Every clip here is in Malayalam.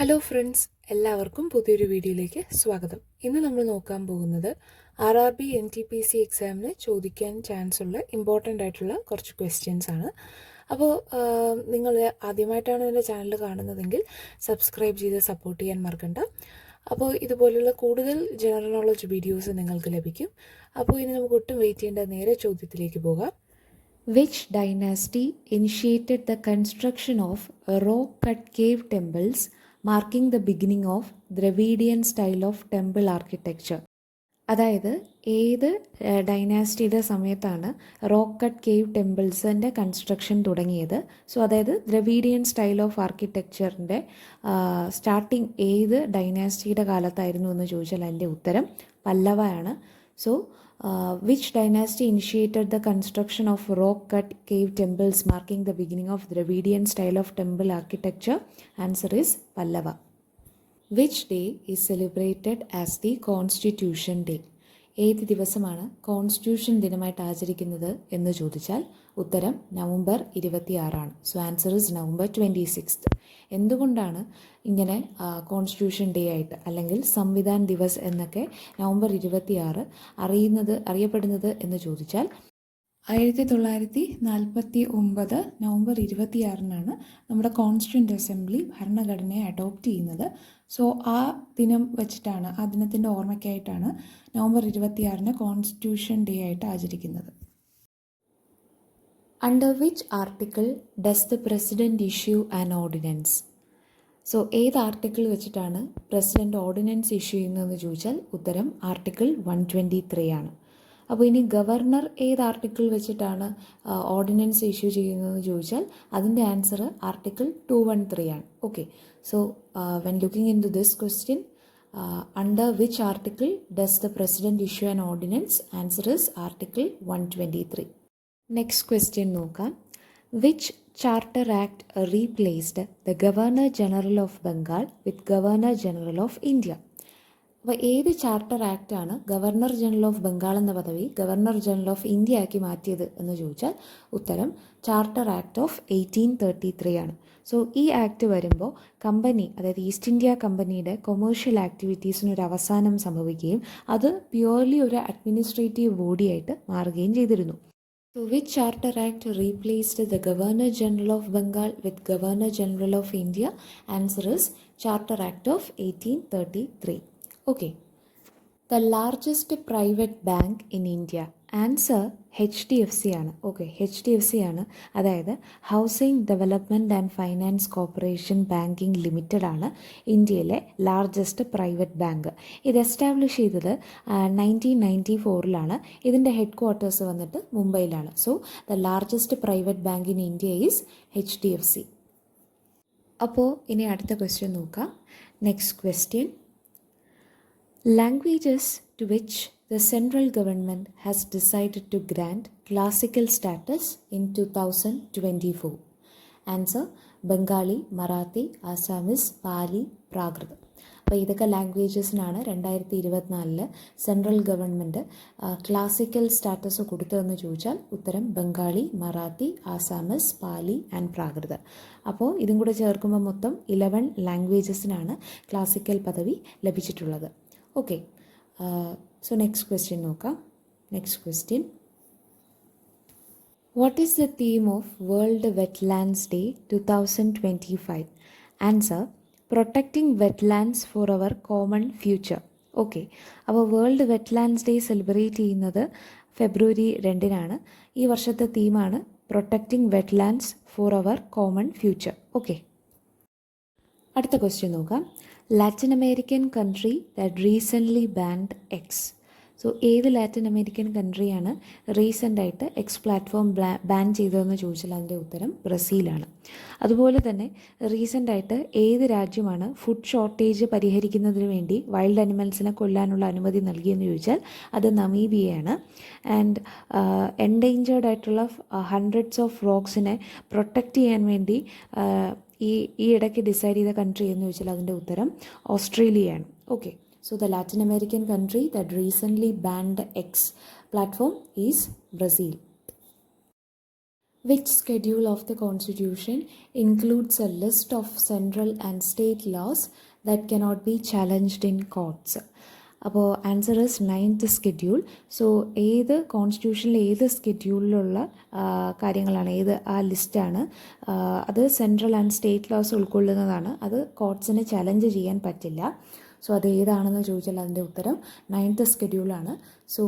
ഹലോ ഫ്രണ്ട്സ് എല്ലാവർക്കും പുതിയൊരു വീഡിയോയിലേക്ക് സ്വാഗതം. ഇന്ന് നമ്മൾ നോക്കാൻ പോകുന്നത് R R B N T P C എക്സാമിന് ചോദിക്കാൻ ചാൻസ് ഉള്ള ഇമ്പോർട്ടന്റ് ആയിട്ടുള്ള കുറച്ച് ക്വസ്റ്റ്യൻസ് ആണ്. അപ്പോൾ നിങ്ങൾ ആദ്യമായിട്ടാണ് എന്റെ ചാനൽ കാണുന്നതെങ്കിൽ സബ്സ്ക്രൈബ് ചെയ്ത് സപ്പോർട്ട് ചെയ്യാൻ മറക്കണ്ട. അപ്പോൾ ഇതുപോലുള്ള കൂടുതൽ ജനറൽ നോളജ് വീഡിയോസ് നിങ്ങൾക്ക് ലഭിക്കും. അപ്പോൾ ഇനി നമുക്ക് ഒട്ടും വെയിറ്റ് ചെയ്യേണ്ട നേരെ ചോദ്യത്തിലേക്ക് പോകാം. Which dynasty initiated the construction of rock cut cave temples, marking the beginning of Dravidian style of temple architecture അതായത് ഏത് ഡൈനാസ്റ്റിയുടെ സമയത്താണ് റോക്ക് കട്ട് കേവ് ടെമ്പിൾസിന്റെ കൺസ്ട്രക്ഷൻ തുടങ്ങിയത്. സോ അതായത് ദ്രവീഡിയൻ സ്റ്റൈൽ ഓഫ് ആർക്കിടെക്ചറിന്റെ സ്റ്റാർട്ടിങ് ഏത് ഡൈനാസ്റ്റിയുടെ കാലത്തായിരുന്നു എന്ന് ചോദിച്ചാൽ അതിന്റെ ഉത്തരം പല്ലവയാണ്. So which dynasty initiated the construction of rock cut cave temples marking the beginning of Dravidian style of temple architecture answer is Pallava which day is celebrated as the constitution day ഏത് ദിവസമാണ് കോൺസ്റ്റിറ്റ്യൂഷൻ ദിനമായിട്ട് ആചരിക്കുന്നത് എന്ന് ചോദിച്ചാൽ ഉത്തരം November ഇരുപത്തിയാറാണ്. So answer is November twenty sixth എന്തുകൊണ്ടാണ് ഇങ്ങനെ കോൺസ്റ്റിറ്റ്യൂഷൻ ഡേ ആയിട്ട് അല്ലെങ്കിൽ സംവിധാൻ ദിവസ് എന്നൊക്കെ നവംബർ ഇരുപത്തിയാറ് അറിയുന്നത് അറിയപ്പെടുന്നത് എന്ന് ചോദിച്ചാൽ ആയിരത്തി തൊള്ളായിരത്തി നാൽപ്പത്തി ഒമ്പത് നവംബർ ഇരുപത്തിയാറിനാണ് നമ്മുടെ കോൺസ്റ്റിറ്റ്യൂന്റ് അസംബ്ലി ഭരണഘടനയെ അഡോപ്റ്റ് ചെയ്യുന്നത്. സോ ആ ദിനം വെച്ചിട്ടാണ് ആ ദിനത്തിന്റെ ഓർമ്മയ്ക്കായിട്ടാണ് നവംബർ ഇരുപത്തിയാറിന് കോൺസ്റ്റിറ്റ്യൂഷൻ ഡേ ആയിട്ട് ആചരിക്കുന്നത്. Under which article does the president issue an ordinance so ഏത് ആർട്ടിക്കിൾ വെച്ചിട്ടാണ് പ്രസിഡന്റ് ഓർഡിനൻസ് ഇഷ്യൂ ചെയ്യുന്നതെന്ന് ചോദിച്ചാൽ ഉത്തരം ആർട്ടിക്കിൾ വൺ ട്വന്റി ത്രീ ആണ്. അപ്പോൾ ഇനി ഗവർണർ ഏത് ആർട്ടിക്കിൾ വെച്ചിട്ടാണ് ഓർഡിനൻസ് ഇഷ്യൂ ചെയ്യുന്നതെന്ന് ചോദിച്ചാൽ അതിന്റെ answer article two one three ആണ്. Okay so when looking into this question under which article does the president issue an ordinance answer is article one twenty three next question നോക്കാം. Which charter act replaced the governor general of Bengal with governor general of India അപ്പോൾ ഏത് ചാർട്ടർ ആക്റ്റാണ് ഗവർണർ ജനറൽ ഓഫ് ബംഗാൾ എന്ന പദവി ഗവർണർ ജനറൽ ഓഫ് ഇന്ത്യ ആക്കി മാറ്റിയത് എന്ന് ചോദിച്ചാൽ ഉത്തരം charter act of eighteen thirty three ആണ്. സോ ഈ ആക്ട് വരുമ്പോൾ കമ്പനി അതായത് ഈസ്റ്റ് ഇന്ത്യ കമ്പനിയുടെ കൊമേഴ്ഷ്യൽ ആക്ടിവിറ്റീസിന് ഒരു അവസാനം സംഭവിക്കുകയും അത് പ്യുവർലി ഒരു അഡ്മിനിസ്ട്രേറ്റീവ് ബോഡിയായിട്ട് മാറുകയും ചെയ്തിരുന്നു. So, which Charter Act replaced the Governor General of Bengal with Governor General of India? Answer is Charter Act of 1833. Okay. The largest private bank in India. Answer H D F C ആണ്. Okay H D F C ആണ്. അതായത് housing development and finance corporation banking limited ആണ് ഇന്ത്യയിലെ ലാർജസ്റ്റ് പ്രൈവറ്റ് ബാങ്ക് ഇത് എസ്റ്റാബ്ലിഷ് ചെയ്തത് നയന്റീൻ നയന്റി ഫോറിലാണ് ഇതിന്റെ ഹെഡ് ക്വാർട്ടേഴ്സ് വന്നിട്ട് മുംബൈയിലാണ്. So the largest private bank in India is H D F C അപ്പോൾ ഇനി അടുത്ത ക്വസ്റ്റ്യൻ നോക്കാം. Next question languages to which the central government has decided to grant classical status in 2024. Answer Bengali Marathi Assamese Pali Prakrit അപ്പോൾ ഇതൊക്കെ ലാംഗ്വേജസിനാണ് രണ്ടായിരത്തി ഇരുപത്തിനാലിൽ സെൻട്രൽ ഗവൺമെന്റ് ക്ലാസിക്കൽ സ്റ്റാറ്റസ് കൊടുത്തതെന്ന് ചോദിച്ചാൽ ഉത്തരം ബംഗാളി മറാത്തി ആസാമിസ് പാലി ആൻഡ് പ്രാകൃത അപ്പോൾ ഇതും കൂടെ ചേർക്കുമ്പോൾ മൊത്തം ഇലവൻ ലാംഗ്വേജസിനാണ് ക്ലാസിക്കൽ പദവി ലഭിച്ചിട്ടുള്ളത്. ഓക്കെ സോ നെക്സ്റ്റ് ക്വസ്റ്റ്യൻ നോക്കാം. Next question what is the theme of world wetlands day two thousand twenty five answer protecting wetlands for our common future okay അപ്പോൾ വേൾഡ് വെറ്റ്ലാൻഡ്സ് ഡേ സെലിബ്രേറ്റ് ചെയ്യുന്നത് ഫെബ്രുവരി രണ്ടിനാണ്. ഈ വർഷത്തെ തീമാണ് protecting wetlands for our common future okay അടുത്ത ക്വസ്റ്റ്യൻ നോക്കാം. Latin American country that recently banned X so ഏത് ലാറ്റിൻ അമേരിക്കൻ കൺട്രിയാണ് റീസെന്റായിട്ട് എക്സ് പ്ലാറ്റ്ഫോം ബാൻ ചെയ്തതെന്ന് ചോദിച്ചാൽ അതിന്റെ ഉത്തരം ബ്രസീലാണ്. അതുപോലെ തന്നെ റീസെന്റായിട്ട് ഏത് രാജ്യമാണ് ഫുഡ് ഷോർട്ടേജ് പരിഹരിക്കുന്നതിന് വേണ്ടി വൈൽഡ് അനിമൽസിനെ കൊല്ലാനുള്ള അനുമതി നൽകിയെന്ന് ചോദിച്ചാൽ അത് നമീബിയയാണ്. ആൻഡ് എൻഡേഞ്ചേർഡ് ആയിട്ടുള്ള ഹൺഡ്രഡ്സ് ഓഫ് റോക്സിനെ പ്രൊട്ടക്റ്റ് ചെയ്യാൻ വേണ്ടി ഈ ഈ ഇടയ്ക്ക് ഡിസൈഡ് ചെയ്ത കൺട്രി എന്ന് ചോദിച്ചാൽ അതിന്റെ ഉത്തരം ഓസ്ട്രേലിയയാണ് okay so the Latin American country that recently banned X platform is Brazil Which schedule of the Constitution includes a list of central and state laws that cannot be challenged in courts? അപ്പോൾ answer is ninth schedule so ഏത് കോൺസ്റ്റിറ്റ്യൂഷനിൽ ഏത് സ്കെഡ്യൂളിലുള്ള കാര്യങ്ങളാണ് ഏത് ആ ലിസ്റ്റാണ് അത് സെൻട്രൽ ആൻഡ് സ്റ്റേറ്റ് ലോസ് ഉൾക്കൊള്ളുന്നതാണ്. അത് കോർട്സിന് ചലഞ്ച് ചെയ്യാൻ പറ്റില്ല. സോ അത് ഏതാണെന്ന് ചോദിച്ചാൽ അതിന്റെ ഉത്തരം ninth സ്കെഡ്യൂളാണ് so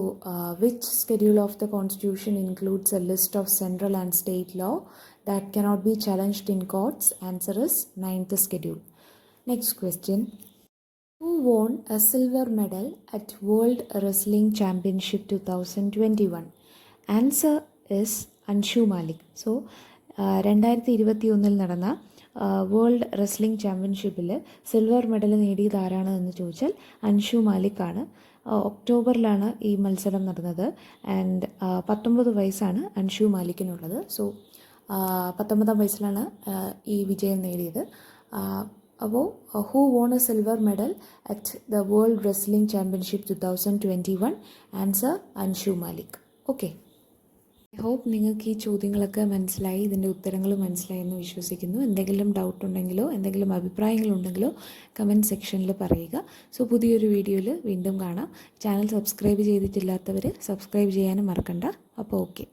which schedule of the constitution includes a list of central and state law that cannot be challenged in courts answer is ninth schedule next question Who won a silver medal at World Wrestling Championship 2021? Answer is Anshu Malik so രണ്ടായിരത്തി ഇരുപത്തി ഒന്നിൽ നടന്ന വേൾഡ് റെസ്ലിംഗ് ചാമ്പ്യൻഷിപ്പിൽ സിൽവർ മെഡൽ നേടിയത് ആരാണ് എന്ന് ചോദിച്ചാൽ അൻഷു മാലിക് ആണ്. ഒക്ടോബറിലാണ് ഈ മത്സരം നടന്നത്. ആൻഡ് പത്തൊമ്പത് വയസ്സാണ് അൻഷു മാലിക്കിനുള്ളത്. സോ പത്തൊമ്പതാം വയസ്സിലാണ് ഈ വിജയം നേടിയത്. അപ്പോൾ who won a silver medal at the world wrestling championship two thousand twenty one answer Anshu Malik okay I hope നിങ്ങൾക്ക് ഈ ചോദ്യങ്ങളൊക്കെ മനസ്സിലായി ഇതിന്റെ ഉത്തരങ്ങൾ മനസ്സിലായി എന്ന് വിശ്വസിക്കുന്നു. എന്തെങ്കിലും ഡൗട്ട് ഉണ്ടെങ്കിലോ എന്തെങ്കിലും അഭിപ്രായങ്ങളുണ്ടെങ്കിലോ കമന്റ് സെക്ഷനിൽ പറയുക. സോ പുതിയൊരു വീഡിയോയിൽ വീണ്ടും കാണാം. ചാനൽ സബ്സ്ക്രൈബ് ചെയ്തിട്ടില്ലാത്തവർ സബ്സ്ക്രൈബ് ചെയ്യാനും മറക്കണ്ട. അപ്പോൾ ഓക്കെ